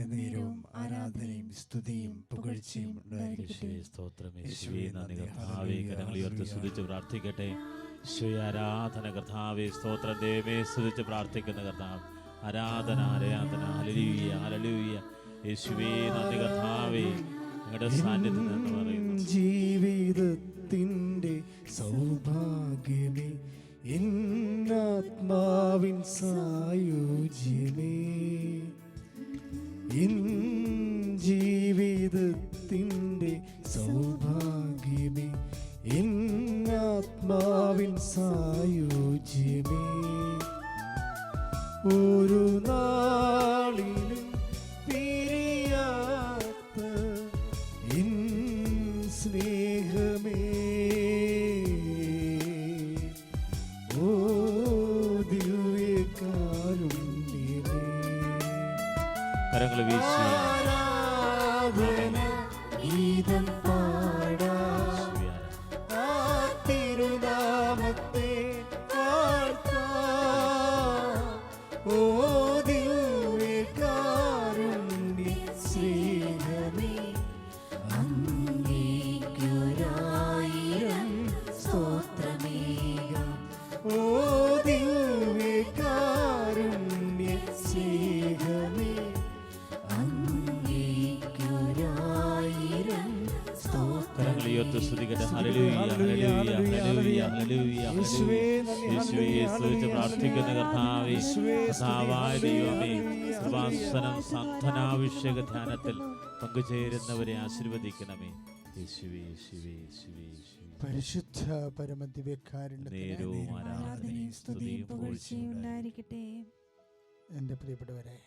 എന്നേരവും ആരാധനയും സ്തുതിയും പുകഴ്ചയും ഉണ്ടായിരിക്കട്ടെ. യേശുവേ സ്തോത്രം യേശുവേ നന്ദി. കർത്താവേ കരങ്ങൾ ഉയർത്തി സ്തുതിച്ച് പ്രാർത്ഥിക്കട്ടെ. ശ്രീ ആരാധന കർത്താവേ സ്തോത്രം ദേവേ സ്തുതിച്ച് പ്രാർത്ഥിക്കുന്ന കർത്താവ്. ആരാധന ആരാധന. ഹല്ലേലൂയ ഹല്ലേലൂയ. യേശുവേ നന്ദി കർത്താവേ. നിങ്ങളുടെ സാന്നിധ്യം എന്ന് പറയുന്നു. ജീവിതത്തിന്റെ സൗഭാഗ്യമേ എന്നാത്മാവിൻ സായുജ്യമേ. in കരങ്ങൾ വീശി. ഗീതം പ്രാർത്ഥിക്കുന്ന കർത്താവേ കർത്താവായ ദൈവമേ കൃപാസനം സാന്ത്വനാഭിഷേക ധ്യാനത്തിൽ പങ്കുചേരുന്നവരെ ആശീർവദിക്കണമേ. യേശുവേ യേശുവേ യേശുവേ പരിശുദ്ധ എന്റെ പ്രിയപ്പെട്ടവരെ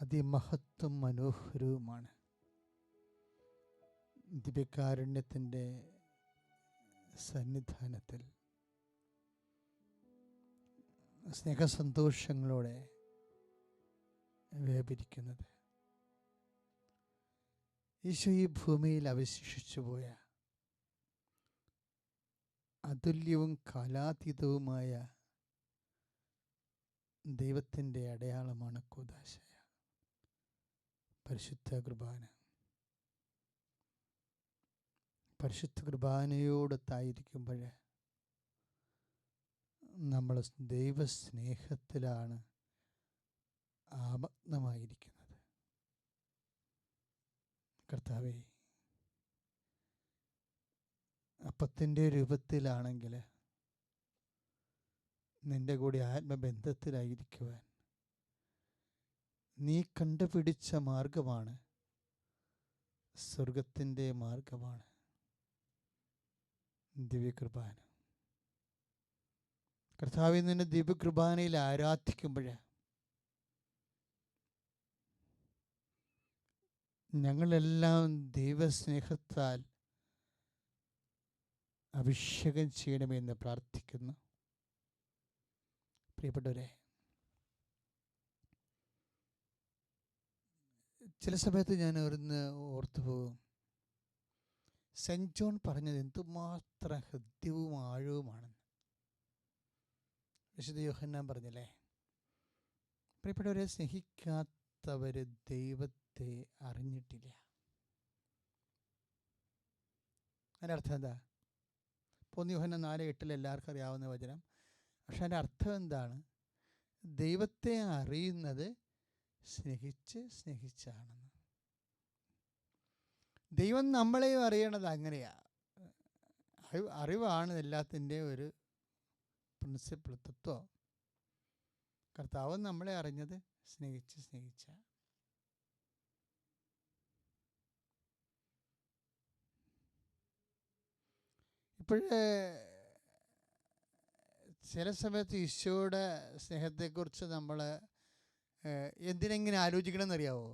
അതിമഹത്വം മനോഹരവുമാണ്. ദിവ്യകാരുണ്യത്തിന്റെ സന്നിധാനത്തിൽ സ്നേഹസന്തോഷങ്ങളോടെ വ്യാപരിക്കുന്നത് ഈശോ ഈ ഭൂമിയിൽ അവശേഷിച്ചു പോയ അതുല്യവും കാലാതീതവുമായ ദൈവത്തിന്റെ അടയാളമാണ് കൂതാശയ പരിശുദ്ധ കുർബാന. പരിശുദ്ധ കുർബാനയോടൊത്തായിരിക്കുമ്പോൾ നമ്മൾ ദൈവസ്നേഹത്തിലാണ് ആമഗ്നമായിരിക്കുന്നത് കർത്താവേ അപ്പത്തിന്റെ രൂപത്തിലാണെങ്കിൽ നിന്റെ കൂടി ആത്മബന്ധത്തിലായിരിക്കുവാൻ നീ കണ്ടുപിടിച്ച മാർഗമാണ് സ്വർഗത്തിന്റെ മാർഗമാണ്. ദിവ്യകൃപാന. കർത്താവിൽ നിന്ന് ദിവ്യകൃപാനയിൽ ആരാധിക്കുമ്പോൾ ഞങ്ങളെല്ലാം ദൈവസ്നേഹത്താൽ അഭിഷേകം ചെയ്യണമെന്ന് പ്രാർത്ഥിക്കുന്നു. പ്രിയപ്പെട്ടവരെ ചില സമയത്ത് ഞാൻ ഓർന്ന് ഓർത്തു പോകും. സെന്റ് ജോൺ പറഞ്ഞത് എന്തുമാത്രം ഹൃദ്യവും ആഴവുമാണെന്ന് വിശുദ്ധ യോഹന്നാൻ പറഞ്ഞില്ലേ? പ്രിയപ്പെട്ടവരെ സ്നേഹിക്കാത്തവർ ദൈവത്തെ അറിഞ്ഞിട്ടില്ല. അതിന്റെ അർത്ഥം എന്താ? പൊന്നി യോഹന്ന നാല് എട്ടിൽ എല്ലാവർക്കും അറിയാവുന്ന വചനം. പക്ഷെ അതിന്റെ അർത്ഥം എന്താണ്? ദൈവത്തെ അറിയുന്നത് സ്നേഹിച്ച് സ്നേഹിച്ചാണെന്ന്. ദൈവം നമ്മളെയും അറിയണത് അങ്ങനെയാണ് അറിവ് അറിവാണ് എല്ലാത്തിന്റെ ഒരു പ്രിൻസിപ്പിൾ തത്വം കർത്താവ് നമ്മളെ അറിഞ്ഞത് സ്നേഹിച്ച് സ്നേഹിച്ച. ഇപ്പോഴേ ചില സമയത്ത് ഈശോയുടെ സ്നേഹത്തെക്കുറിച്ച് നമ്മൾ എന്തിനെങ്ങനെ ആലോചിക്കണമെന്ന് അറിയാവോ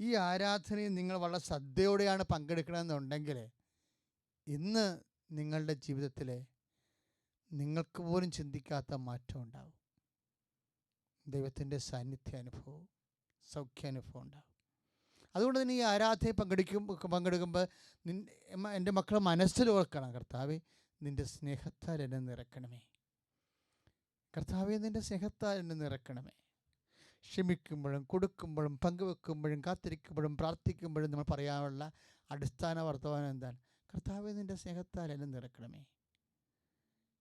ഈ ആരാധനയിൽ നിങ്ങൾ വളരെ ശ്രദ്ധയോടെയാണ് പങ്കെടുക്കണമെന്നുണ്ടെങ്കിൽ ഇന്ന് നിങ്ങളുടെ ജീവിതത്തിൽ നിങ്ങൾക്ക് പോലും ചിന്തിക്കാത്ത മാറ്റം ഉണ്ടാവും. ദൈവത്തിന്റെ സാന്നിധ്യ അനുഭവവും സൗഖ്യാനുഭവം ഉണ്ടാവും. അതുകൊണ്ട് തന്നെ ഈ ആരാധനയെ പങ്കെടുക്കും പങ്കെടുക്കുമ്പോൾ നിൻ എന്റെ മക്കളെ മനസ്സിൽ ഓർക്കണം കർത്താവെ നിന്റെ സ്നേഹത്താൽ എന്നെ നിറക്കണമേ. കർത്താവെ നിന്റെ സ്നേഹത്താൽ എന്നെ നിറക്കണമേ. ക്ഷമിക്കുമ്പോഴും കൊടുക്കുമ്പോഴും പങ്കുവെക്കുമ്പോഴും കാത്തിരിക്കുമ്പോഴും പ്രാർത്ഥിക്കുമ്പോഴും നമ്മൾ പറയാനുള്ള അടിസ്ഥാന വർത്തമാനം എന്താണ്? കർത്താവ് നിന്റെ സ്നേഹത്താൽ എന്നെ നിറക്കണമേ.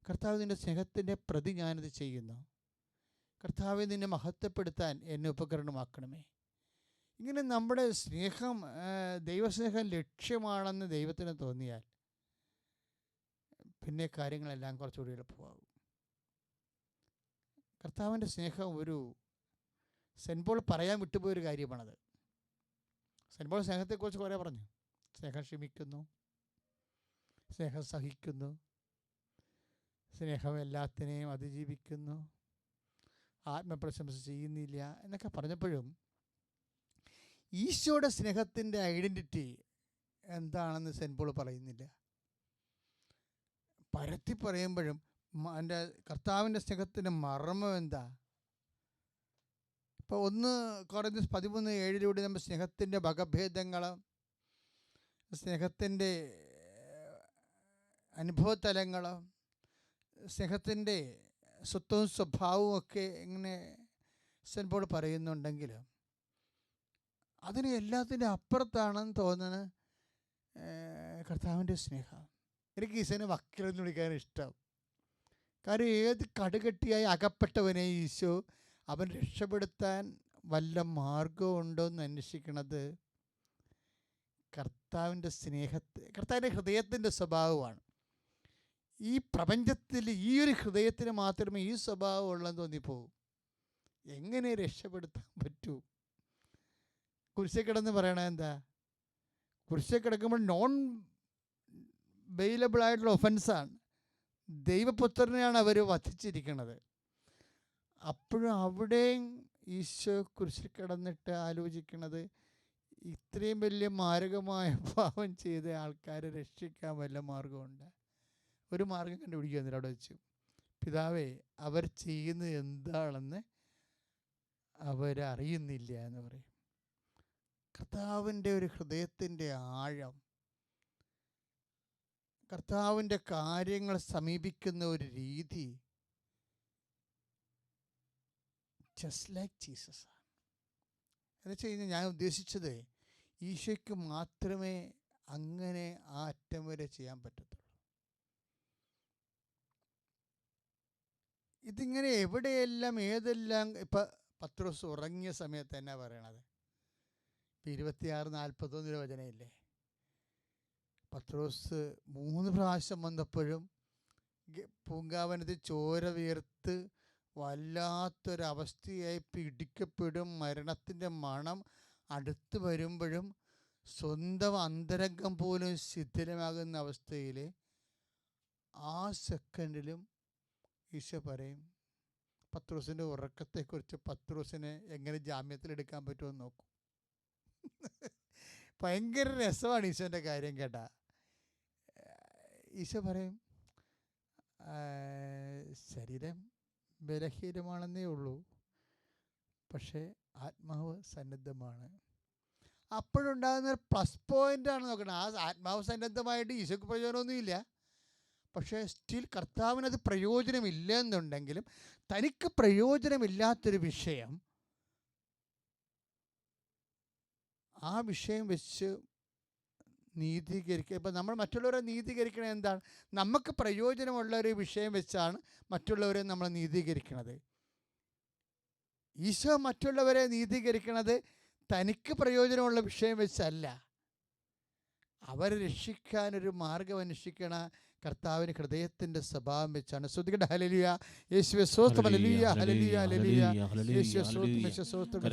കർത്താവ് നിന്റെ സ്നേഹത്തിന്റെ പ്രതി ഞാനത് ചെയ്യുന്നു. കർത്താവ് നിന്നെ മഹത്വപ്പെടുത്താൻ എന്നെ ഉപകരണമാക്കണമേ. ഇങ്ങനെ നമ്മുടെ സ്നേഹം ദൈവസ്നേഹം ലക്ഷ്യമാണെന്ന് ദൈവത്തിന് തോന്നിയാൽ പിന്നെ കാര്യങ്ങളെല്ലാം കുറച്ചുകൂടി എളുപ്പമാകും. കർത്താവിന്റെ സ്നേഹം ഒരു സെൻപോൾ പോൾ പറയാൻ വിട്ടുപോയൊരു കാര്യമാണത്. സെൻപോൾ പോൾ സ്നേഹത്തെക്കുറിച്ച് കുറേ പറഞ്ഞു. സ്നേഹം ക്ഷമിക്കുന്നു. സ്നേഹം സഹിക്കുന്നു. സ്നേഹം എല്ലാത്തിനെയും അതിജീവിക്കുന്നു. ആത്മപ്രശംസ ചെയ്യുന്നില്ല എന്നൊക്കെ പറഞ്ഞപ്പോഴും ഈശോയുടെ സ്നേഹത്തിന്റെ ഐഡന്റിറ്റി എന്താണെന്ന് സെൻപോൾ പോൾ പറയുന്നില്ല. പരത്തി പറയുമ്പോഴും എന്റെ കർത്താവിന്റെ സ്നേഹത്തിന്റെ മർമ്മം എന്താ? ഇപ്പോൾ ഒന്ന് കുറഞ്ഞ പതിമൂന്ന് ഏഴിലൂടെ നമ്മൾ സ്നേഹത്തിന്റെ വകഭേദങ്ങൾ സ്നേഹത്തിന്റെ അനുഭവതലങ്ങളും സ്നേഹത്തിന്റെ സ്വത്വവും സ്വഭാവവും ഒക്കെ ഇങ്ങനെ സെൻപോൾ പോൾ പറയുന്നുണ്ടെങ്കിൽ അതിന് എല്ലാത്തിന്റെ അപ്പുറത്താണെന്ന് തോന്നുന്നത് കർത്താവിന്റെ സ്നേഹം. എനിക്ക് ഈശോനെ വക്കീലെന്ന് വിളിക്കാൻ ഇഷ്ടം. കാര്യം ഏത് കടുകെട്ടിയായി അകപ്പെട്ടവനെ ഈശോ അവൻ രക്ഷപ്പെടുത്താൻ വല്ല മാർഗമുണ്ടോ എന്ന് അന്വേഷിക്കണത് കർത്താവിന്റെ സ്നേഹത്തെ കർത്താവിന്റെ ഹൃദയത്തിന്റെ സ്വഭാവമാണ് ഈ പ്രപഞ്ചത്തിൽ ഈ ഒരു ഹൃദയത്തിന് മാത്രമേ ഈ സ്വഭാവം ഉള്ളെന്ന് തോന്നിപ്പോവും. എങ്ങനെ രക്ഷപ്പെടുത്താൻ പറ്റൂ? കുരിശക്കിടന്ന് പറയണത് എന്താ? കുരിശക്കിടക്കുമ്പോൾ നോൺ ബെയിലബിൾ ആയിട്ടുള്ള ഒഫൻസാണ് ദൈവപുത്രനെയാണ് അവർ വധിച്ചിരിക്കുന്നത് അപ്പോഴും അവിടെയും ഈശോ കുരിശിൽ കിടന്നിട്ട് ആലോചിക്കണത് ഇത്രയും വലിയ മാരകമായ പാവം ചെയ്ത ആൾക്കാരെ രക്ഷിക്കാൻ വല്ല മാർഗമുണ്ട് ഒരു മാർഗം കണ്ടുപിടിക്കുക എന്നിട്ട് അവിടെ വെച്ചു. പിതാവേ അവർ ചെയ്യുന്നത് എന്താണെന്ന് അവരറിയുന്നില്ല എന്ന് പറയും. കർത്താവിന്റെ ഒരു ഹൃദയത്തിന്റെ ആഴം കർത്താവിന്റെ കാര്യങ്ങൾ സമീപിക്കുന്ന ഒരു രീതി ജസ്റ്റ് ലൈക്ക് ജീസസ് ആണ്. എന്ന് വെച്ച് കഴിഞ്ഞാൽ ഞാൻ ഉദ്ദേശിച്ചത് ഈശോയ്ക്ക് മാത്രമേ അങ്ങനെ ആ അറ്റം വരെ ചെയ്യാൻ പറ്റത്തുള്ളൂ. ഇതിങ്ങനെ എവിടെയെല്ലാം ഏതെല്ലാം ഇപ്പം പത്ത് ദിവസം ഉറങ്ങിയ സമയത്ത് തന്നെ പറയണത്? ഇപ്പം ഇരുപത്തിയാറ് നാൽപ്പത്തൊന്നിന് വചനയില്ലേ? പത്രോസ് മൂന്ന് പ്രാവശ്യം വന്നപ്പോഴും പൂങ്കാവനത്തിൽ ചോര വീർത്ത് വല്ലാത്തൊരവസ്ഥയായി പിടിക്കപ്പെടും. മരണത്തിന്റെ മണം അടുത്ത് വരുമ്പോഴും സ്വന്തം അന്തരംഗം പോലും ശിഥിലമാകുന്ന അവസ്ഥയിൽ ആ സെക്കൻഡിലും ഈശോ പറയും പത്രോസിന്റെ ഉറക്കത്തെക്കുറിച്ച് പത്രോസിനെ എങ്ങനെ ജാമ്യത്തിലെടുക്കാൻ പറ്റുമെന്ന് നോക്കും. ഭയങ്കര രസമാണ് ഈശോന്റെ കാര്യം കേട്ടാ. ഈശോ പറയും "ആ, ശരീരം ബലഹീനമാണെന്നേ ഉള്ളൂ പക്ഷേ ആത്മാവ് സന്നദ്ധമാണ്. അപ്പോഴുണ്ടാകുന്ന പ്ലസ് പോയിന്റാണ് നോക്കണം. ആ ആത്മാവ് സന്നദ്ധമായിട്ട് ഈശോക്ക് പ്രയോജനമൊന്നുമില്ല. പക്ഷേ സ്റ്റിൽ കർത്താവിനത് പ്രയോജനമില്ല എന്നുണ്ടെങ്കിലും തനിക്ക് പ്രയോജനമില്ലാത്തൊരു വിഷയം ആ വിഷയം വെച്ച് നീതീകരിക്കുക. ഇപ്പം നമ്മൾ മറ്റുള്ളവരെ നീതീകരിക്കണത് എന്താണ്? നമുക്ക് പ്രയോജനമുള്ള ഒരു വിഷയം വെച്ചാണ് മറ്റുള്ളവരെ നമ്മൾ നീതീകരിക്കണത്. ഈശോ മറ്റുള്ളവരെ നീതീകരിക്കണത് തനിക്ക് പ്രയോജനമുള്ള വിഷയം വെച്ചല്ല. അവരെ രക്ഷിക്കാനൊരു മാർഗം അന്വേഷിക്കണ കർത്താവിന് ഹൃദയത്തിന്റെ സ്വഭാവം വെച്ചാണ്. ശ്രുതികട ഹലലിയ യേശുവെ സ്വോത്രം ഹലലിയ ഹലലിയ യേശുവെ സ്വോത്രം സ്വോത്രം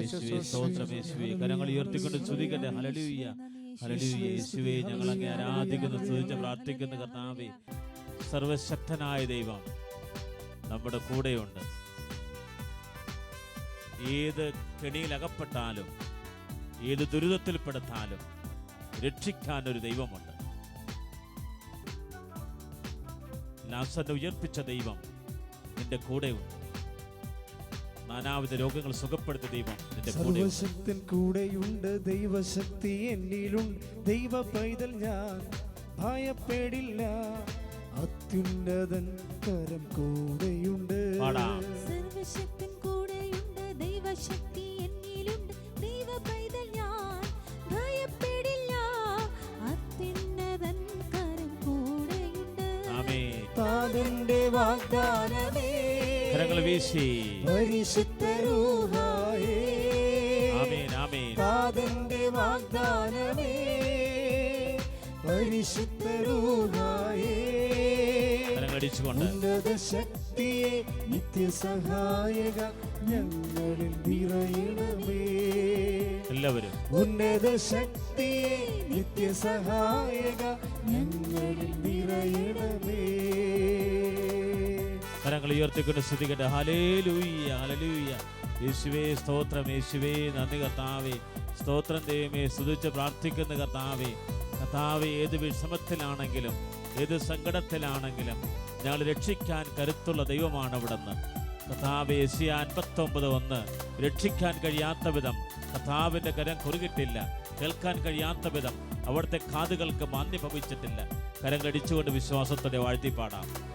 യേശുവെ സ്വോത്രം സ്വോത്രം. കരങ്ങൾ ഉയർത്തിക്കൊണ്ട് സ്തുതിക്കട്ടെ യേശുവേ ഞങ്ങൾ അങ്ങേ ആരാധിക്കുന്നു സ്തുതിച്ച് പ്രാർത്ഥിക്കുന്ന കർത്താവേ. സർവശക്തനായ ദൈവം നമ്മുടെ കൂടെയുണ്ട്. ഏത് കെണിയിൽ അകപ്പെട്ടാലും ഏത് ദുരിതത്തിൽപ്പെടുത്താലും രക്ഷിക്കാൻ ഒരു ദൈവമുണ്ട്. ലാസനെ ഉയർപ്പിച്ച ദൈവം നിന്റെ കൂടെയുണ്ട്. നാനാവിധ രോഗങ്ങൾ സുഖപ്പെടുത്തിയ ദൈവം സർവശക്തൻ കൂടെയുണ്ട് ദൈവശക്തി എന്നിലുണ്ട്. ദൈവ പൈതൽ ഞാൻ ഭയപ്പെടില്ല. അത്യുന്നതൻ കരം കൂടെയുണ്ട്. സർവശക്തൻ കൂടെയുണ്ട് ദൈവശക്തി വാഗ്ദാനമേ. കരങ്ങൾ വീശി. പരിശുദ്ധരൂഹായേ. ആമേൻ ആമേൻ. താതന്റെ വാഗ്ദാനമേ. കരങ്ങൾ അടിച്ചുകൊണ്ട്. ഉന്നത ശക്തിയെ നിത്യസഹായക ഞങ്ങളിൽ നിറയണമേ. എല്ലാവരും. ഉന്നത ശക്തിയെ നിത്യസഹായക ഞങ്ങളിൽ നിറയണമേ. കരങ്ങൾ ഉയർത്തിക്കൊണ്ട് ശ്രദ്ധിക്കട്ടെ. ഹലേ ലൂയ്യ ഹലലൂയ്യ യേശുവേ സ്തോത്രം യേശുവേ. നന്ദി കർത്താവേ. സ്തോത്രം ദൈവമേ. സ്തുതിച്ച് പ്രാർത്ഥിക്കുന്ന കർത്താവേ. കർത്താവ് ഏത് വിഷമത്തിലാണെങ്കിലും ഏത് സങ്കടത്തിലാണെങ്കിലും ഞങ്ങൾ രക്ഷിക്കാൻ കരുത്തുള്ള ദൈവമാണ് അവിടുന്ന്. കർത്താവ് എസിയ അൻപത്തൊമ്പത് ഒന്ന്. രക്ഷിക്കാൻ കഴിയാത്ത വിധം കർത്താവിന്റെ കരം കുറുകിട്ടില്ല. കേൾക്കാൻ കഴിയാത്ത വിധം അവിടുത്തെ കാതുകൾക്ക് മാന്യം ഭവിച്ചിട്ടില്ല. കരം കടിച്ചുകൊണ്ട് വിശ്വാസത്തോടെ വാഴ്ത്തിപ്പാടാം.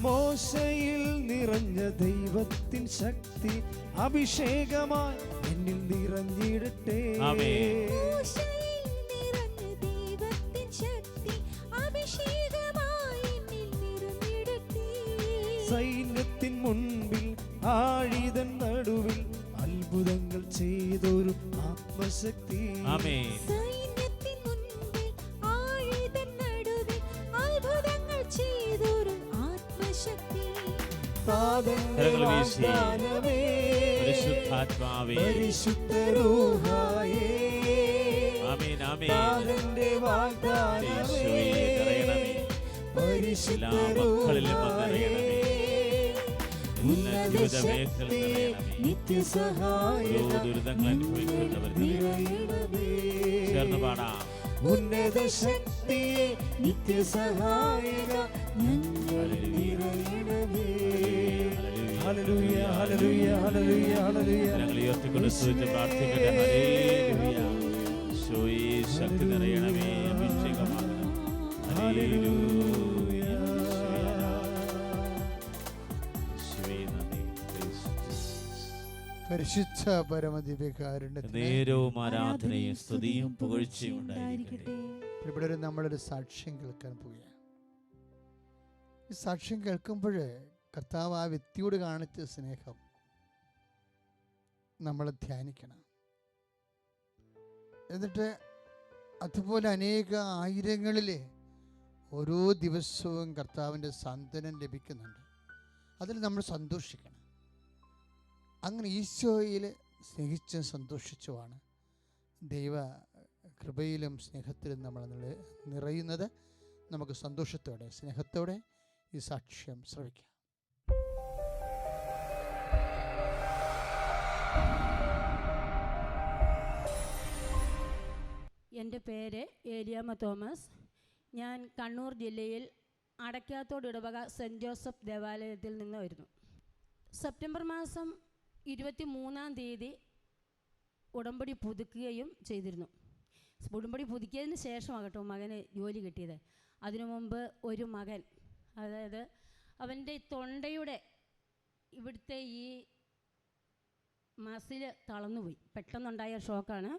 മോശയിൽ നിറഞ്ഞ ദൈവത്തിൻ ശക്തി അഭിഷേകമായി എന്നിൽ നിറഞ്ഞിടട്ടെ. സൈന്യത്തിൻ മുൻപിൽ ആഴിതൻ നടുവിൽ അത്ഭുതങ്ങൾ ചെയ്തൊരു ആത്മശക്തി. ആമേൻ. കരങ്ങൾ വീശി. പരിശുദ്ധാത്മാവേ. പരിശുദ്ധരൂഹായേ. ആമേൻ ആമേൻ. താതന്റെ യേശുവേ നിറയണമേ എല്ലാ മക്കളിലും അങ്ങ് നിറയണമേ എല്ലാ ജീവിത മേഖലയിൽ നിറയണമേ നിത്യസഹായ ദുരിതങ്ങൾ അനുഭവിക്കുന്നവർ ചേർന്ന് പാടാം. ഉന്നത ശക്തിയെ നിത്യസഹായക ഞങ്ങളിൽ നിറയണമേ. ഹല്ലേലൂയ ഹല്ലേലൂയ ഹല്ലേലൂയ ഹല്ലേലൂയ. ഞങ്ങൾ ഉയർത്തിക്കൊണ്ട് സ്തുതിച്ച് പ്രാർത്ഥിക്കട്ടെ. ഹല്ലേലൂയ. ഈശോയെ ശക്തി നിറയണമേ. അഭിഷേകമാകണം. ഹല്ലേലൂയ. പരിശുദ്ധ പരമദിവ്യകാരുണ്യത്തിന് നേരവും ആരാധനയും സ്തുതിയും പുകഴ്ചയും ഉണ്ടായിരിക്കട്ടെ. ഇവിടെ നമ്മളൊരു സാക്ഷ്യം കേൾക്കാൻ പോവുകയാണ്. ഈ സാക്ഷ്യം കേൾക്കുമ്പോൾ കർത്താവ് ആ വ്യക്തിയോട് കാണിച്ച സ്നേഹം നമ്മൾ ധ്യാനിക്കണം. എന്നിട്ട് അതുപോലെ അനേക ആയിരങ്ങളിൽ ഓരോ ദിവസവും കർത്താവിന്റെ സാന്ത്വനം ലഭിക്കുന്നുണ്ട്. അതിൽ നമ്മൾ സന്തോഷിക്കണം. അങ്ങനെ ഈശോയിൽ സ്നേഹിച്ചും സന്തോഷിച്ചുമാണ് ദൈവ കൃപയിലും സ്നേഹത്തിലും നമ്മൾ നിറയുന്നത്. നമുക്ക് സന്തോഷത്തോടെ സ്നേഹത്തോടെ ഈ സാക്ഷ്യം ശ്രവിക്കാം. എന്റെ പേര് ഏലിയാമ്മ തോമസ്. ഞാൻ കണ്ണൂർ ജില്ലയിൽ അടയ്ക്കാത്തോട് ഇടവക സെന്റ് ജോസഫ് ദേവാലയത്തിൽ നിന്ന് വരുന്നു. സെപ്റ്റംബർ മാസം ഇരുപത്തി മൂന്നാം തീയതി ഉടമ്പടി പുതുക്കുകയും ചെയ്തിരുന്നു. ഉടമ്പടി പുതുക്കിയതിന് ശേഷമാകട്ടോ മകന് ജോലി കിട്ടിയത്. അതിനു മുമ്പ് ഒരു മകൻ അതായത് അവന്റെ തൊണ്ടയുടെ ഇവിടുത്തെ ഈ മസിൽ തളർന്നുപോയി. പെട്ടെന്നുണ്ടായ ഷോക്കാണ്.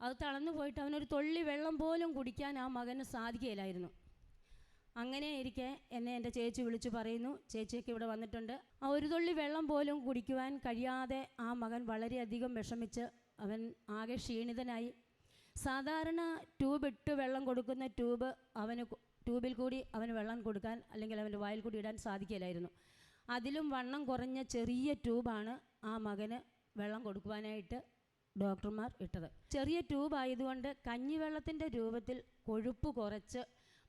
അത് തളർന്നു പോയിട്ട് അവനൊരു തുള്ളി വെള്ളം പോലും കുടിക്കാൻ ആ മകന് സാധിക്കുകയില്ലായിരുന്നു. അങ്ങനെ ഇരിക്കെ എന്നെ എന്റെ ചേച്ചി വിളിച്ചു പറയുന്നു. ചേച്ചിയൊക്കെ ഇവിടെ വന്നിട്ടുണ്ട്. ആ ഒരു തുള്ളി വെള്ളം പോലും കുടിക്കുവാൻ കഴിയാതെ ആ മകൻ വളരെയധികം വിഷമിച്ച് അവൻ ആകെ ക്ഷീണിതനായി. സാധാരണ ട്യൂബ് ഇട്ട് വെള്ളം കൊടുക്കുന്ന ട്യൂബ് അവന് ട്യൂബിൽ കൂടി അവന് വെള്ളം കൊടുക്കാൻ അല്ലെങ്കിൽ അവന്റെ വായിൽ കൂടി ഇടാൻ സാധിക്കില്ലായിരുന്നു. അതിലും വണ്ണം കുറഞ്ഞ ചെറിയ ട്യൂബാണ് ആ മകന് വെള്ളം കൊടുക്കുവാനായിട്ട് ഡോക്ടർമാർ ഇട്ടത്. ചെറിയ ട്യൂബ് ആയതുകൊണ്ട് കഞ്ഞിവെള്ളത്തിന്റെ രൂപത്തിൽ കൊഴുപ്പ് കുറച്ച്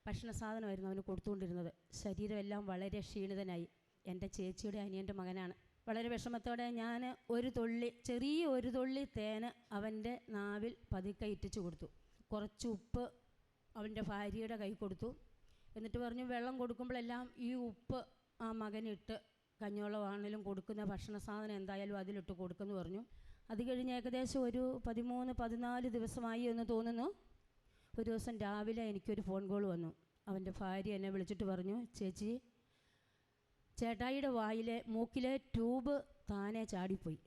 ഭക്ഷണ സാധനമായിരുന്നു അവന് കൊടുത്തുകൊണ്ടിരുന്നത്. ശരീരമെല്ലാം വളരെ ക്ഷീണിതനായി. എന്റെ ചേച്ചിയുടെ അനിയന്റെ മകനാണ്. വളരെ വിഷമത്തോടെ ഞാൻ ഒരു തുള്ളി ചെറിയ ഒരു തുള്ളി തേന് അവന്റെ നാവിൽ പതുക്കെ ഇറ്റിച്ചു കൊടുത്തു. കുറച്ച് ഉപ്പ് അവന്റെ ഭാര്യയുടെ കൈ കൊടുത്തു. എന്നിട്ട് പറഞ്ഞു വെള്ളം കൊടുക്കുമ്പോഴെല്ലാം ഈ ഉപ്പ് ആ മകനിട്ട് കഞ്ഞോളമാണെങ്കിലും കൊടുക്കുന്ന ഭക്ഷണ സാധനം എന്തായാലും അതിലിട്ട് കൊടുക്കുമെന്ന് പറഞ്ഞു. അത് കഴിഞ്ഞ് ഏകദേശം ഒരു പതിമൂന്ന് പതിനാല് ദിവസമായി എന്ന് തോന്നുന്നു. ഒരു ദിവസം രാവിലെ എനിക്കൊരു ഫോൺ കോൾ വന്നു. അവന്റെ ഭാര്യ എന്നെ വിളിച്ചിട്ട് പറഞ്ഞു ചേച്ചി ചേട്ടായിയുടെ വായിലെ മൂക്കിലെ ട്യൂബ് താനെ ചാടിപ്പോയി.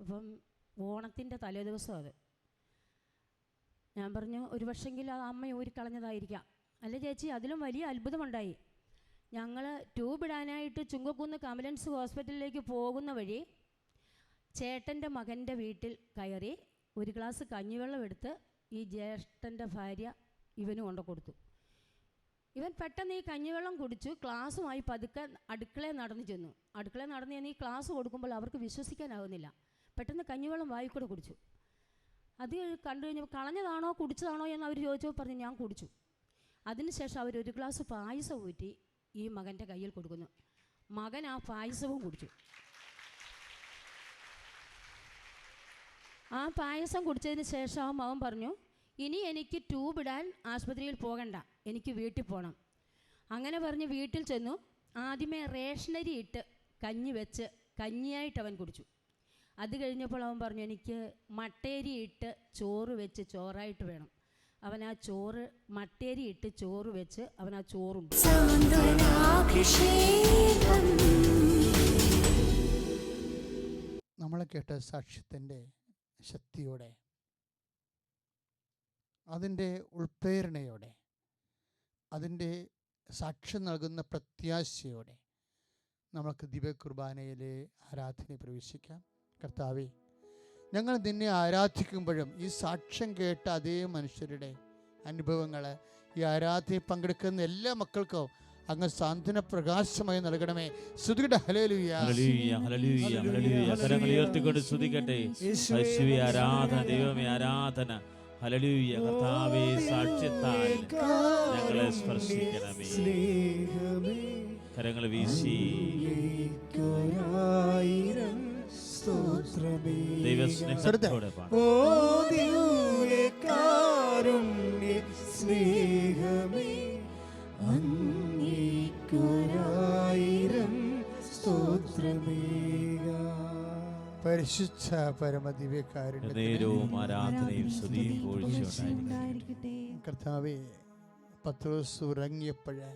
അപ്പം ഓണത്തിന്റെ തലേദിവസം അത്. ഞാൻ പറഞ്ഞു ഒരു പക്ഷെങ്കിൽ അത് അമ്മ ഊരിക്കളഞ്ഞതായിരിക്കാം അല്ല ചേച്ചി അതിലും വലിയ അത്ഭുതമുണ്ടായി. ഞങ്ങൾ ട്യൂബ് ഇടാനായിട്ട് ചുങ്കക്കുന്ന് കമലൻസ് ഹോസ്പിറ്റലിലേക്ക് പോകുന്ന വഴി ചേട്ടന്റെ മകന്റെ വീട്ടിൽ കയറി ഒരു ഗ്ലാസ് കഞ്ഞിവെള്ളം എടുത്ത് ഈ ജ്യേഷ്ഠന്റെ ഭാര്യ ഇവന് കൊണ്ടു കൊടുത്തു. ഇവൻ പെട്ടെന്ന് ഈ കഞ്ഞിവെള്ളം കുടിച്ചു ക്ലാസ്സുമായി പതുക്കെ അടുക്കളയിൽ നടന്നു ചെന്നു. അടുക്കളയിൽ നടന്ന് ചെന്ന് ഈ ക്ലാസ് കൊടുക്കുമ്പോൾ അവർക്ക് വിശ്വസിക്കാനാവുന്നില്ല. പെട്ടെന്ന് കഞ്ഞിവെള്ളം വായിക്കൂടെ കുടിച്ചു. അത് കണ്ടു കഴിഞ്ഞപ്പോൾ കളഞ്ഞതാണോ കുടിച്ചതാണോ എന്ന് അവർ ചോദിച്ചപ്പോൾ പറഞ്ഞു ഞാൻ കുടിച്ചു. അതിനുശേഷം അവർ ഒരു ഗ്ലാസ് പായസം ഊറ്റി ഈ മകന്റെ കയ്യിൽ കൊടുക്കുന്നു. മകൻ ആ പായസവും കുടിച്ചു. ആ പായസം കുടിച്ചതിന് ശേഷം അവൻ പറഞ്ഞു ഇനി എനിക്ക് ട്യൂബ് ഇടാൻ ആശുപത്രിയിൽ പോകണ്ട എനിക്ക് വീട്ടിൽ പോകണം അങ്ങനെ പറഞ്ഞ് വീട്ടിൽ ചെന്നു ആദ്യമേ റേഷനരി ഇട്ട് കഞ്ഞി വെച്ച് കഞ്ഞിയായിട്ട് അവൻ കുടിച്ചു. അത് കഴിഞ്ഞപ്പോൾ അവൻ പറഞ്ഞു എനിക്ക് മട്ടേരി ഇട്ട് ചോറ് വെച്ച് ചോറായിട്ട് വേണം. അവൻ ആ ചോറ് മട്ടേരി ഇട്ട് ചോറ് വെച്ച് അവൻ ആ ചോറുണ്ട് നമ്മളെ നമ്മൾ കേട്ട സാക്ഷ്യത്തിന്റെ ശക്തിയോടെ അതിന്റെ ഉൾപ്രേരണയോടെ അതിന്റെ സാക്ഷ്യം നൽകുന്ന പ്രത്യാശയോടെ നമുക്ക് ദിവ്യകുർബാനയിലെ ആരാധനയിൽ പ്രവേശിക്കാം. കർത്താവെ ഞങ്ങൾ നിന്നെ ആരാധിക്കുമ്പോഴും ഈ സാക്ഷ്യം കേട്ട അതേ മനുഷ്യരുടെ അനുഭവങ്ങൾ ഈ ആരാധനയിൽ പങ്കെടുക്കുന്ന എല്ലാ മക്കൾക്കും അങ്ങ് സാന്ത്വന പ്രകാശമായി നൽകണമേ. ശ്രുതിയുടെ ആരാധന ദൈവമേ ആരാധന. കർത്താവേ സാക്ഷ്യത്താൽ ഞങ്ങളെ സ്പർശിക്കണമേ. സ്നേഹമേ. കരങ്ങൾ വീശി. ദൈവസ്നേഹത്തോടെ ഓ സ്നേഹമേ. കാരുണ്യ സ്നേഹമേ സ്തോത്രമേക. പരിശുദ്ധ പരമദിവ്യക്കാരുടെ നേരവും ആരാധനയും സ്തുതിയും കർത്താവെ പത്രോസ് ഉറങ്ങിയപ്പോഴ്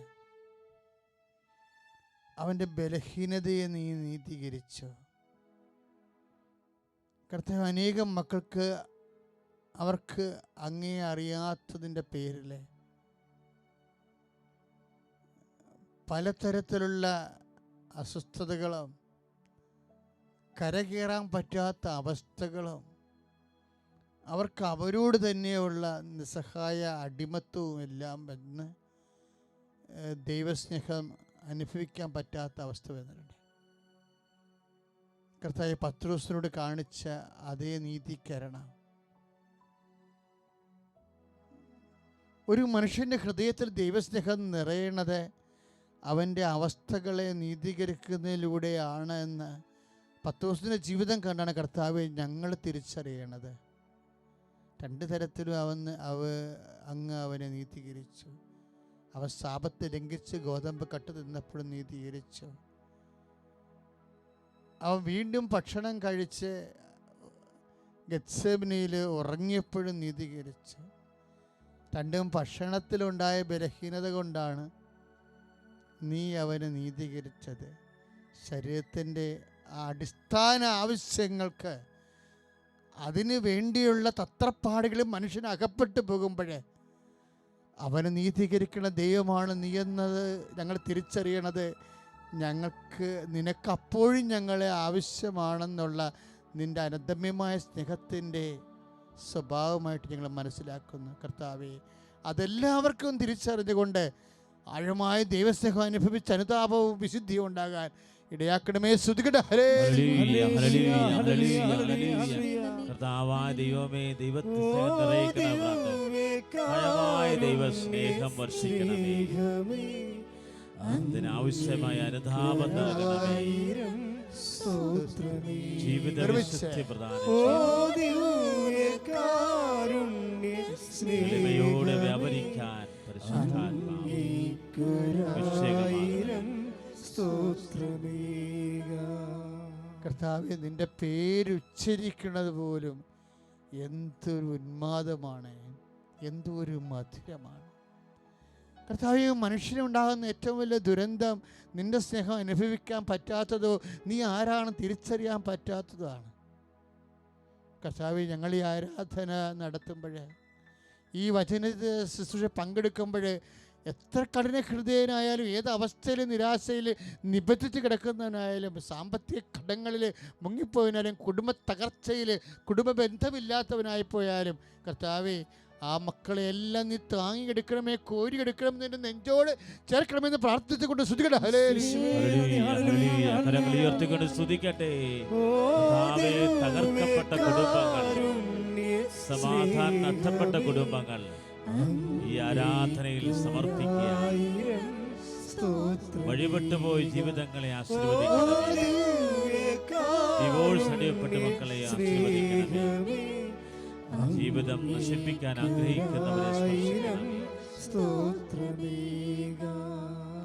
അവന്റെ ബലഹീനതയെ നീ നീതീകരിച്ചു. കർത്താവ് അനേകം മക്കൾക്ക് അവർക്ക് അങ്ങേ അറിയാത്തതിന്റെ പേരിൽ പലതരത്തിലുള്ള അസ്വസ്ഥതകളും കരകയറാൻ പറ്റാത്ത അവസ്ഥകളും അവർക്ക് അവരോട് തന്നെയുള്ള നിസ്സഹായ അടിമത്വവും എല്ലാം വന്ന് ദൈവസ്നേഹം അനുഭവിക്കാൻ പറ്റാത്ത അവസ്ഥ വരുന്നുണ്ട്. കർത്തായ പത്രോസിനോട് കാണിച്ച അതേ നീതിക്കരണം. ഒരു മനുഷ്യന്റെ ഹൃദയത്തിൽ ദൈവസ്നേഹം നിറയണത് അവന്റെ അവസ്ഥകളെ നീതീകരിക്കുന്നതിലൂടെയാണ് എന്ന് പത്രോസിന്റെ ജീവിതം കണ്ടാണ് കർത്താവ് ഞങ്ങൾ തിരിച്ചറിയണത്. രണ്ട് തരത്തിലും അവൻ അവ അങ്ങ് അവനെ നീതീകരിച്ചു. അവൻ ശാപത്തെ ലംഘിച്ച് ഗോതമ്പ് കട്ട് തിന്നപ്പോഴും നീതീകരിച്ചു. അവൻ വീണ്ടും ഭക്ഷണം കഴിച്ച് ഗത്സേബിനിയിൽ ഉറങ്ങിയപ്പോഴും നീതീകരിച്ചു. രണ്ടും ഭക്ഷണത്തിലുണ്ടായ ബലഹീനത കൊണ്ടാണ് നീ അവനെ നീതീകരിച്ചത്. ശരീരത്തിന്റെ അടിസ്ഥാന ആവശ്യങ്ങൾക്ക് അതിനു വേണ്ടിയുള്ള തത്രപ്പാടുകളും മനുഷ്യൻ അകപ്പെട്ടു പോകുമ്പോഴേ അവനെ നീതീകരിക്കുന്ന ദൈവമാണ് നീ എന്നത് ഞങ്ങൾ തിരിച്ചറിയണത്. ഞങ്ങൾക്ക് നിനക്ക് അപ്പോഴും ഞങ്ങളെ ആവശ്യമാണെന്നുള്ള നിന്റെ അനന്തമ്യമായ സ്നേഹത്തിന്റെ സ്വഭാവമായിട്ട് ഞങ്ങൾ മനസ്സിലാക്കുന്നു. കർത്താവേ അതെല്ലാവർക്കും തിരിച്ചറിഞ്ഞുകൊണ്ട് ആഴമായ ദൈവസ്നേഹം അനുഭവിച്ച അനുതാപവും വിശുദ്ധിയും ഉണ്ടാകാൻ ഇടയാക്കണമേ. ശ്രുതികട്ടെ ഹരേ. കർത്താവായ ദൈവമേ ദൈവത്തെ ആഴമായ ദൈവസ്നേഹം വർഷിക്കണമേ. അതിനാവശ്യമായ അനുതാപം നൽകണമേ. ജീവിത. വിശുദ്ധി പ്രദാനം കർത്താവെ നിന്റെ പേരുച്ചരിക്കുന്നത് പോലും എന്തൊരു ഉന്മാദമാണ് എന്തൊരു മധുരമാണ്. കർത്താവ് മനുഷ്യനുണ്ടാകുന്ന ഏറ്റവും വലിയ ദുരന്തം നിന്റെ സ്നേഹം അനുഭവിക്കാൻ പറ്റാത്തതോ നീ ആരാണ് തിരിച്ചറിയാൻ പറ്റാത്തതാണ്. കർത്താവ് ഞങ്ങൾ ഈ ആരാധന നടത്തുമ്പോൾ ഈ വചന ശുശ്രൂഷ പങ്കെടുക്കുമ്പോൾ എത്ര കഠിന ഹൃദയനായാലും ഏത് അവസ്ഥയിൽ നിരാശയിൽ നിബന്ധിച്ച് കിടക്കുന്നവനായാലും സാമ്പത്തിക കടങ്ങളിൽ മുങ്ങിപ്പോയതിനാലും കുടുംബ തകർച്ചയിൽ കുടുംബ ബന്ധമില്ലാത്തവനായിപ്പോയാലും കർത്താവെ ആ മക്കളെ എല്ലാം നീ താങ്ങിയെടുക്കണമേ കോരിയെടുക്കണം എന്ന് എന്റെ നെഞ്ചോട് ചേർക്കണമെന്ന് പ്രാർത്ഥിച്ചുകൊണ്ട് കർത്താവേ, തകർക്കപ്പെട്ട കുടുംബങ്ങൾ. സമാധാനം നഷ്ടപ്പെട്ട കുടുംബങ്ങൾ ഈ ആരാധനയിൽ സമർപ്പിക്കുക. വഴിപെട്ടുപോയി ജീവിതങ്ങളെ ആശീർവദിക്കണമേ ഡിവോഴ്സ് അടിയപ്പെട്ട മക്കളെ ആശീർവദിക്കണമേ ജീവിതം നശിപ്പിക്കാൻ ആഗ്രഹിക്കുന്നവരെ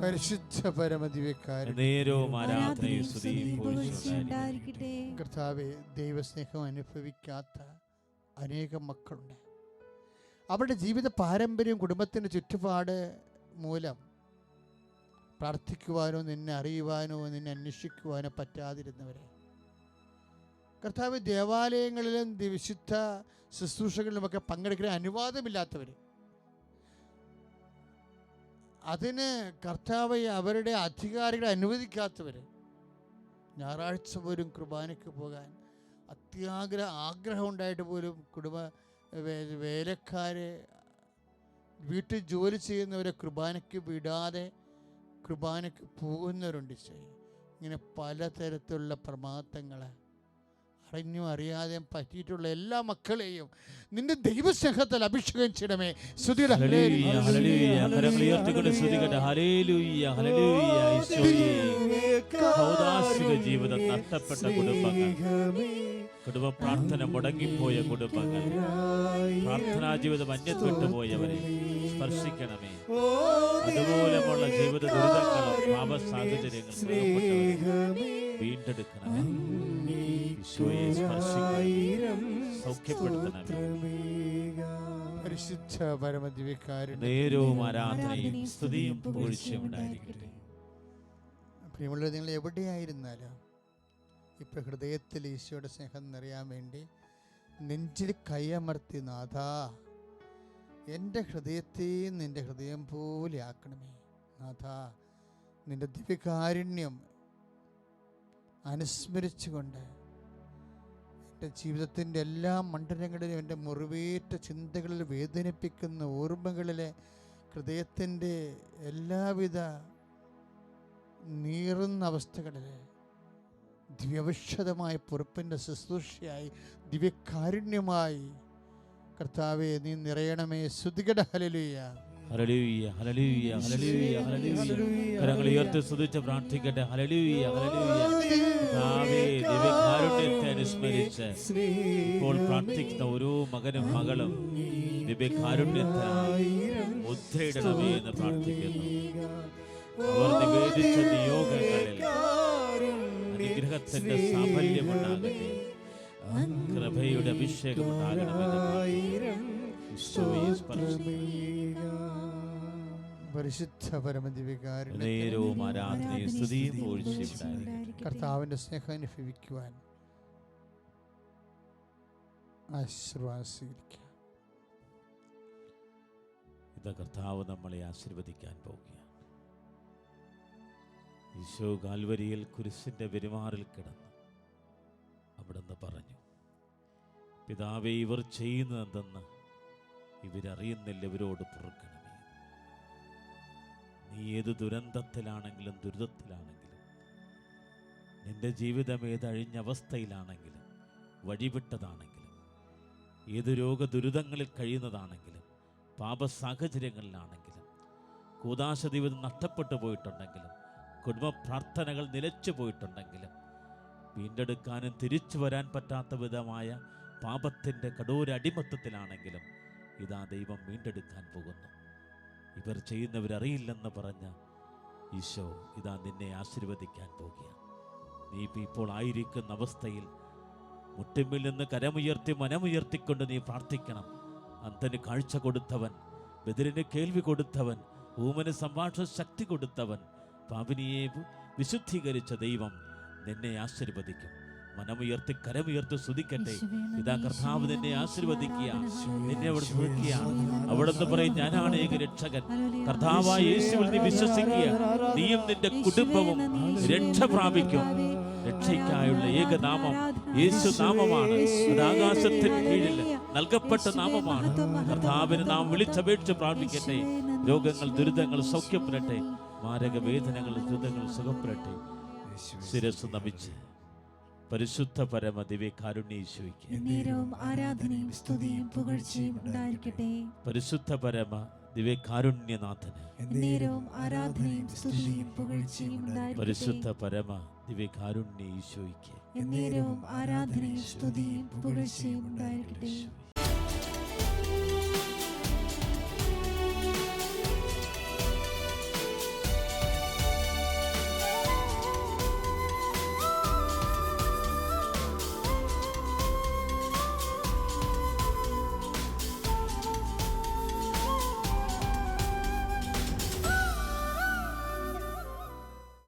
പരിശുദ്ധ പരമദിവ്യക്കാരൻ. നേരവും ആരാധനയും കർത്താവെ ദൈവസ്നേഹം അനുഭവിക്കാത്ത അനേകം മക്കളുണ്ട്. അവരുടെ ജീവിത പാരമ്പര്യം കുടുംബത്തിന്റെ ചുറ്റുപാട് മൂലം പ്രാർത്ഥിക്കുവാനോ നിന്നെ അറിയുവാനോ നിന്നെ അന്വേഷിക്കുവാനോ പറ്റാതിരുന്നവരെ. കർത്താവ് ദേവാലയങ്ങളിലും വിശുദ്ധ ശുശ്രൂഷകളിലുമൊക്കെ പങ്കെടുക്കാൻ അനുവാദമില്ലാത്തവർ. അതിന് കർത്താവ് അവരുടെ അധികാരികളെ അനുവദിക്കാത്തവർ. ഞായറാഴ്ച പോലും കുർബാനയ്ക്ക് പോകാൻ അത്യാഗ്രഹ ആഗ്രഹം ഉണ്ടായിട്ട് പോലും കുടുംബ വേലക്കാരെ വീട്ടിൽ ജോലി ചെയ്യുന്നവരെ കുർബാനയ്ക്ക് വിടാതെ കുർബാനയ്ക്ക് പോകുന്നവരുണ്ട് ഇങ്ങനെ പലതരത്തിലുള്ള പ്രമാദങ്ങൾ അറിഞ്ഞും അറിയാതെയും പറ്റിയിട്ടുള്ള എല്ലാ മക്കളെയും നിന്റെ ദൈവസ്നേഹത്തിൽ അഭിഷേകം ചെയ്യണമേ. സ്തുതിയുടെ ജീവിതം നഷ്ടപ്പെട്ട കുടുംബങ്ങൾ. കുടുംബ പ്രാർത്ഥന മുടങ്ങിപ്പോയ കുടുംബങ്ങൾ. പ്രാർത്ഥനാ ജീവിതം അന്യത്തിട്ട് പോയവരെ സ്പർശിക്കണമേ. അതുപോലെയുള്ള ജീവിത ദുരിതങ്ങളും പാപ സാഹചര്യങ്ങളും വീണ്ടെടുക്കണമേ. പരിശുദ്ധ പരമദിവ്യക്കാരുടെ നേരവും ആരാധനയും സ്തുതിയും പുകഴ്ചയും ഉണ്ടായിരിക്കട്ടെ പ്രിയമുള്ളവർ നിങ്ങൾ എവിടെയായിരുന്നാലും ഇപ്പൊ ഹൃദയത്തിൽ ഈശോയുടെ സ്നേഹം നിറയാൻ വേണ്ടി നെഞ്ചിൽ കൈയമർത്തി നാഥ എന്റെ ഹൃദയത്തെ നിന്റെ ഹൃദയം പോലെ ആക്കണമേ. നാഥ നിന്റെ ദിവ്യകാരുണ്യം അനുസ്മരിച്ചുകൊണ്ട് എന്റെ ജീവിതത്തിന്റെ എല്ലാ മണ്ഡലങ്ങളിലും എന്റെ മുറിവേറ്റ ചിന്തകളിൽ വേദനിപ്പിക്കുന്ന ഓർമ്മകളിലെ ഹൃദയത്തിന്റെ എല്ലാവിധ നീറുന്ന അവസ്ഥകളിൽ ദിവ്യവിഷതമായ പൊറുപ്പിന്റെ ശുശ്രൂഷയായി ദിവ്യകാരുണ്യമായി കർത്താവെ നീ നിറയണമേ. ശ്രുതികട ഹലലുയ ഹല്ലേലൂയ ഹല്ലേലൂയ ഹല്ലേലൂയ കരങ്ങൾ ഉയർത്തി സ്തുതിച്ച് പ്രാർത്ഥിക്കട്ടെ. ഹല്ലേലൂയ കർത്താവേ ദിവ്യകാരുണ്യത്തെ അനുസ്മരിച്ച് ഇപ്പോൾ പ്രാർത്ഥിക്കുന്ന ഓരോ മകനും മകളും ദിവ്യകാരുണ്യത്തെ മുദ്രയിടണമേ എന്ന് പ്രാർത്ഥിക്കുന്നു. അവർ നിവേദിച്ച നിയോഗങ്ങളിൽ അനുഗ്രഹത്തിന്റെ സാഫല്യമുണ്ടാകട്ടെ. കൃപയുടെ അഭിഷേകം ഉണ്ടാകണമെന്ന് പ്രാർത്ഥിക്കുന്നു. പരിശുദ്ധ പരമദിവ്യകാരുണ്യം നേരവും ആരാധനയും സ്തുതിയും കർത്താവിന്റെ സ്നേഹം അനുഭവിക്കുവാൻ ആശീർവാദം സ്വീകരിക്കാം ഇത് കർത്താവ് നമ്മളെ ആശീർവദിക്കാൻ പോവുകയാണ്. ഈശോ കാൽവരിയിൽ കുരിശിന്റെ പെരുമാറിൽ കിടന്നു അവിടുന്ന് പറഞ്ഞു പിതാവെ ഇവർ ചെയ്യുന്നതെന്തെന്ന് ഇവരറിയുന്നില്ല ഇവരോട് പൊറുക്കണമേ. നീ ഏത് ദുരന്തത്തിലാണെങ്കിലും ദുരിതത്തിലാണെങ്കിലും നിന്റെ ജീവിതം ഏത് അഴിഞ്ഞ അവസ്ഥയിലാണെങ്കിലും വഴിവിട്ടതാണെങ്കിലും ഏത് രോഗ ദുരിതങ്ങളിൽ കഴിയുന്നതാണെങ്കിലും പാപ സാഹചര്യങ്ങളിലാണെങ്കിലും കൂതാശ ജീവിതം നഷ്ടപ്പെട്ടു പോയിട്ടുണ്ടെങ്കിലും കുടുംബ പ്രാർത്ഥനകൾ നിലച്ചു പോയിട്ടുണ്ടെങ്കിലും വീണ്ടെടുക്കാനും തിരിച്ചു വരാൻ പറ്റാത്ത വിധമായ പാപത്തിന്റെ കടൂര അടിമത്തത്തിലാണെങ്കിലും ഇതാ ദൈവം വീണ്ടെടുക്കാൻ പോകുന്നു. ഇവർ ചെയ്യുന്നവരറിയില്ലെന്ന് പറഞ്ഞ ഈശോ ഇതാ നിന്നെ ആശീർവദിക്കാൻ പോകുകയാണ് നീ ഇപ്പം ഇപ്പോൾ ആയിരിക്കുന്ന അവസ്ഥയിൽ മുട്ടിമ്പിൽ നിന്ന് കരമുയർത്തി മനമുയർത്തിക്കൊണ്ട് നീ പ്രാർത്ഥിക്കണം. അന്തന് കാഴ്ച കൊടുത്തവൻ ബദിരിന് കേൾവി കൊടുത്തവൻ ഊമന് സംഭാഷണ ശക്തി കൊടുത്തവൻ പാപിനിയെ വിശുദ്ധീകരിച്ച ദൈവം നിന്നെ ആശീർവദിക്കും. മനമുയർത്തി കരമുയർത്തി സ്തുതിക്കട്ടെ. ഇതാ കർത്താവ് നിന്നെ ആശീർവദിക്കുക. നിന്നെ അവിടെ നോക്കിയാണ് അവിടുന്ന് പറയും ഞാനാണ് ഏക രക്ഷകൻ. കർത്താവായ യേശുവിൽ നീ വിശ്വസിക്കുക. നീയും നിന്റെ കുടുംബവും രക്ഷ പ്രാപിക്കും. രക്ഷയ്ക്കായുള്ള ഏകനാമം യേശു നാമമാണ്. അത് ആകാശത്തിന് കീഴിൽ നൽകപ്പെട്ട നാമമാണ്. കർത്താവിന് നാം വിളിച്ചപേക്ഷിച്ച് പ്രാർത്ഥിക്കട്ടെ. രോഗങ്ങൾ ദുരിതങ്ങൾ സൗഖ്യപ്പെടട്ടെ. മാരക വേദനകൾ ദുരിതങ്ങൾ സുഖപ്പെടട്ടെ. ശിരസ് നമിച്ച്. പരിശുദ്ധ പരമ ദിവ്യ കാരുണ്യേശുയ്ക്ക് നേരവും ആരാധനയും സ്തുതിയും പുകഴ്ചയും ഉണ്ടായിരിക്കട്ടെ. പരിശുദ്ധ പരമ ദിവ്യ കാരുണ്യനാഥന് നേരവും ആരാധനയും സ്തുതിയും പുകഴ്ചയും ഉണ്ടായിരിക്കട്ടെ. പരിശുദ്ധ പരമ ദിവ്യ കാരുണ്യ ഈശോയ്ക്ക് നേരവും ആരാധനയും സ്തുതിയും പുകഴ്ചയും ഉണ്ടായിരിക്കട്ടെ.